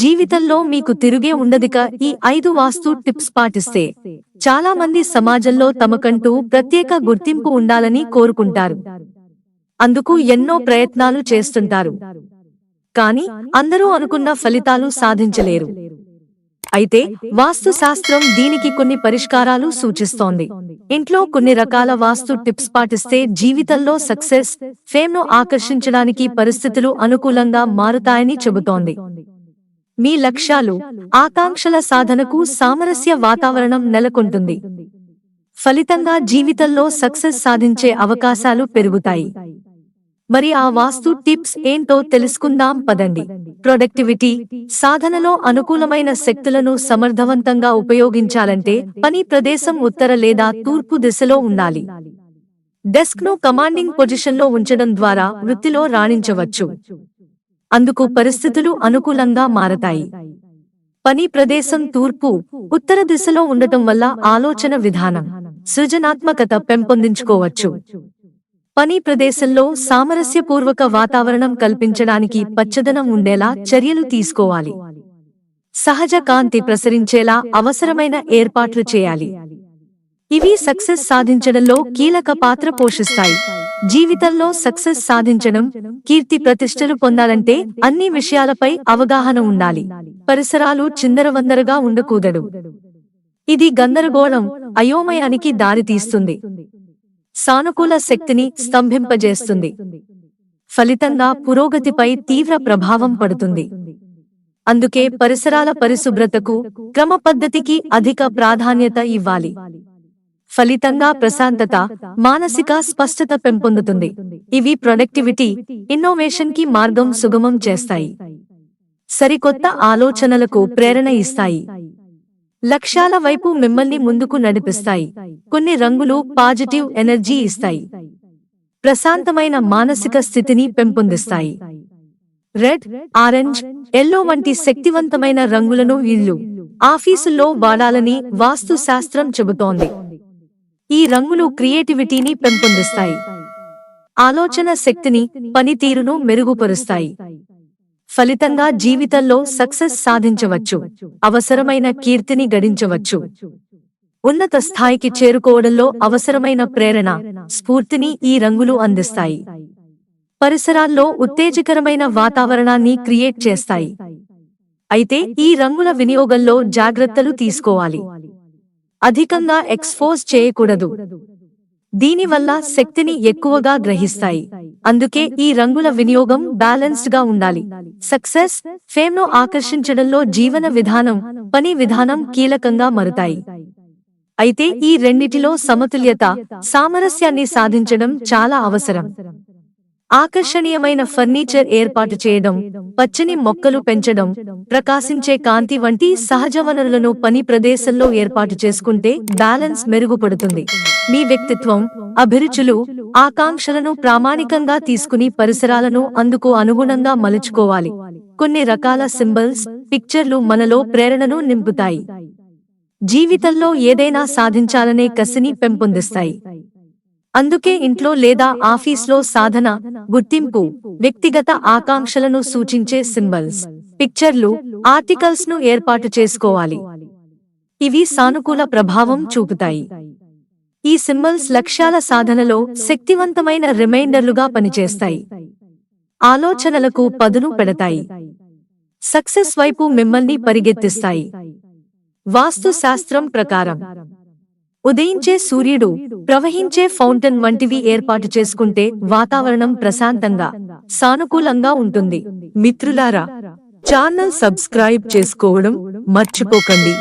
జీవితంలో మీకు తిరుగే ఉండదిక ఈ ఐదు వాస్తు టిప్స్ పాటిస్తే చాలా మంది సమాజంలో తమకంటూ ప్రత్యేక గుర్తింపు ఉండాలని కోరుకుంటారు. అందుకు ఎన్నో ప్రయత్నాలు చేస్తుంటారు. కానీ అందరూ అనుకున్న ఫలితాలు సాధించలేరు. అయితే వాస్తు శాస్త్రం దీనికి కొన్ని పరిష్కారాలు సూచిస్తోంది. ఇంట్లో కొన్ని రకాల వాస్తు టిప్స్ పాటిస్తే జీవితంలో సక్సెస్ ఫేమ్ను ఆకర్షించడానికి పరిస్థితులు అనుకూలంగా మారుతాయని చెబుతోంది. మీ లక్ష్యాలు ఆకాంక్షల సాధనకు సామరస్య వాతావరణం నెలకొంటుంది. ఫలితంగా జీవితంలో సక్సెస్ సాధించే అవకాశాలు పెరుగుతాయి. మరి ఆ వాస్తు టిప్స్ ఏంటో తెలుసుకుందాం పదండి. ప్రొడక్టివిటీ సాధనలో అనుకూలమైన శక్తులను సమర్థవంతంగా ఉపయోగించాలంటే పని ప్రదేశం ఉత్తర లేదా తూర్పు దిశలో ఉండాలి. డెస్క్ను కమాండింగ్ పొజిషన్లో ఉంచడం ద్వారా వృత్తిలో రాణించవచ్చు. అందుకు పరిస్థితులు అనుకూలంగా మారతాయి. పని ప్రదేశం తూర్పు ఉత్తర దిశలో ఉండటం వల్ల ఆలోచన విధానం సృజనాత్మకత పెంపొందించుకోవచ్చు. పని ప్రదేశంలో సామరస్యపూర్వక వాతావరణం కల్పించడానికి పచ్చదనం ఉండేలా చర్యలు తీసుకోవాలి. సహజ కాంతి ప్రసరించేలా అవసరమైన ఏర్పాట్లు చేయాలి. ఇవి సక్సెస్ సాధించడంలో కీలక పాత్ర పోషిస్తాయి. జీవితంలో సక్సెస్ సాధించడం కీర్తి ప్రతిష్టలు పొందాలంటే అన్ని విషయాలపై అవగాహన ఉండాలి. పరిసరాలు చిందరవందరగా ఉండకూడదు. ఇది గందరగోళం అయోమయానికి దారితీస్తుంది సానుకూల శక్తిని స్తంభింపజేస్తుంది. ఫలితంగా పురోగతిపై తీవ్ర ప్రభావం పడుతుంది. అందుకే పరిసరాల పరిశుభ్రతకు క్రమ పద్ధతికి అధిక ప్రాధాన్యత ఇవ్వాలి. ఫలితంగా ప్రశాంతత మానసిక స్పష్టత పెంపొందుతుంది. ఇవి ప్రొడక్టివిటీ ఇన్నోవేషన్కి మార్గం సుగమం చేస్తాయి. సరికొత్త ఆలోచనలకు ప్రేరణ ఇస్తాయి. లక్ష్యాల వైపు మిమ్మల్ని ముందుకు నడిపిస్తాయి. కొన్ని రంగులు పాజిటివ్ ఎనర్జీ ఇస్తాయి. ప్రశాంతమైన మానసిక స్థితిని పెంపొందిస్తాయి. రెడ్ ఆరెంజ్ ఎల్లో వంటి శక్తివంతమైన రంగులను ఇల్లు. ఆఫీసుల్లో వాడాలని వాస్తు శాస్త్రం చెబుతోంది. ఈ రంగులు క్రియేటివిటీని పెంపొందిస్తాయి. ఆలోచన శక్తిని పనితీరును మెరుగుపరుస్తాయి. ఫలితంగా జీవితంలో సక్సెస్ సాధించవచ్చు. అవసరమైన కీర్తిని గడించవచ్చు. ఉన్నత స్థాయికి చేరుకోవడంలో అవసరమైన ప్రేరణ స్ఫూర్తిని ఈ రంగులు అందిస్తాయి. పరిసరాల్లో ఉత్తేజకరమైన వాతావరణాన్ని క్రియేట్ చేస్తాయి. అయితే ఈ రంగుల వినియోగంలో జాగ్రత్తలు తీసుకోవాలి. అధికంగా ఎక్స్పోజ్ చేయకూడదు. దీనివల్ల శక్తిని ఎక్కువగా గ్రహిస్తాయి. అందుకే ఈ రంగుల వినియోగం బ్యాలెన్స్డ్గా ఉండాలి. సక్సెస్ ఫేమ్ను ఆకర్షించడంలో జీవన విధానం పని విధానం కీలకంగా మారుతాయి. అయితే ఈ రెండిటిలో సమతుల్యత సామరస్యాన్ని సాధించడం చాలా అవసరం. ఆకర్షణీయమైన ఫర్నిచర్ ఏర్పాటు చేయడం పచ్చని మొక్కలు పెంచడం ప్రకాశించే కాంతి వంటి సహజ వనరులను పని ప్రదేశంలో ఏర్పాటు చేసుకుంటే బ్యాలెన్స్ మెరుగుపడుతుంది. మీ వ్యక్తిత్వం అభిరుచులు ఆకాంక్షలను ప్రామాణికంగా తీసుకుని పరిసరాలను అందుకు అనుగుణంగా మలుచుకోవాలి. కొన్ని రకాల సింబల్స్ పిక్చర్లు మనలో ప్రేరణను నింపుతాయి. జీవితంలో ఏదైనా సాధించాలనే కసిని పెంపొందిస్తాయి. అందుకే ఇంట్లో లేదా ఆఫీస్లో సాధన గుర్తింపు వ్యక్తిగత ఆకాంక్షలను సూచించే సింబల్స్ పిక్చర్లు ఆర్టికల్స్ను ఏర్పాటు చేసుకోవాలి. ఇవి సానుకూల ప్రభావం చూపుతాయి. ఈ సింబల్స్ లక్ష్యాల సాధనలో శక్తివంతమైన రిమైండర్లుగా పనిచేస్తాయి. ఆలోచనలకు పదును పెడతాయి. సక్సెస్ వైపు మిమ్మల్ని పరిగెత్తిస్తాయి. వాస్తు శాస్త్రం ప్రకారం ఉదయించే సూర్యుడు ప్రవహించే ఫౌంటైన్ వంటివి ఏర్పాటు చేసుకుంటే వాతావరణం ప్రశాంతంగా సానుకూలంగా ఉంటుంది. మిత్రులారా ఛానల్ సబ్స్క్రైబ్ చేసుకోవడం మర్చిపోకండి.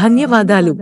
ధన్యవాదాలు.